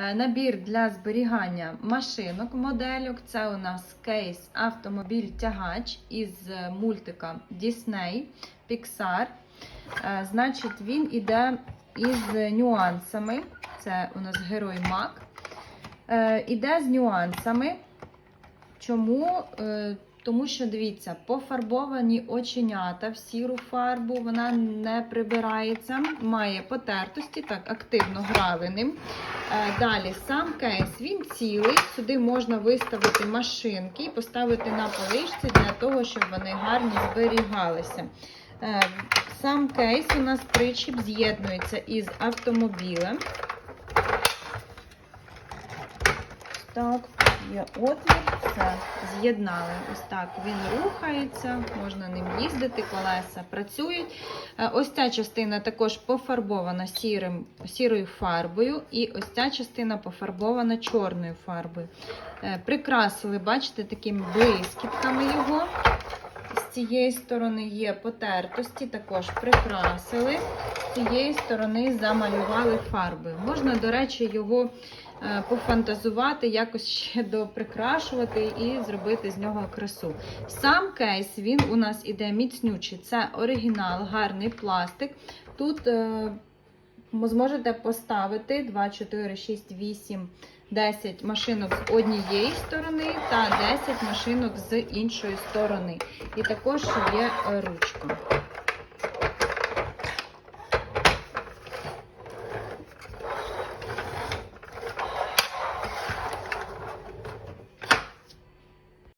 Е, Набір для зберігання машинок, модельок. Це у нас кейс автомобіль тягач із мультика Disney Pixar. Е, Значить, він іде із нюансами. Це у нас герой Мак. Е, Іде з нюансами. Чому? Тому що дивіться, пофарбовані оченята в сіру фарбу, вона не прибирається, має потертості, так активно грали ним. Е, Далі сам кейс він цілий. Сюди можна виставити машинки і поставити на поличці для того, щоб вони гарно зберігалися. Е, Сам кейс у нас причіп з'єднується із автомобілем. Так, є отвір, все, з'єднали. Ось так він рухається, можна ним їздити, колеса працюють. Е, Ось ця частина також пофарбована сірим, сірою фарбою, і ось ця частина пофарбована чорною фарбою. Е, Прикрасили, бачите, такими блискітками його. З цієї сторони є потертості, також прикрасили. З цієї сторони замалювали фарби. Можна, до речі, його е, пофантазувати, якось ще доприкрашувати і зробити з нього красу. Сам кейс він у нас іде міцнючий. Це оригінал, гарний пластик. Тут е, зможете поставити 2, 4, 6, 8, 10 машинок з однієї сторони та 10 машинок з іншої сторони. І також є ручка.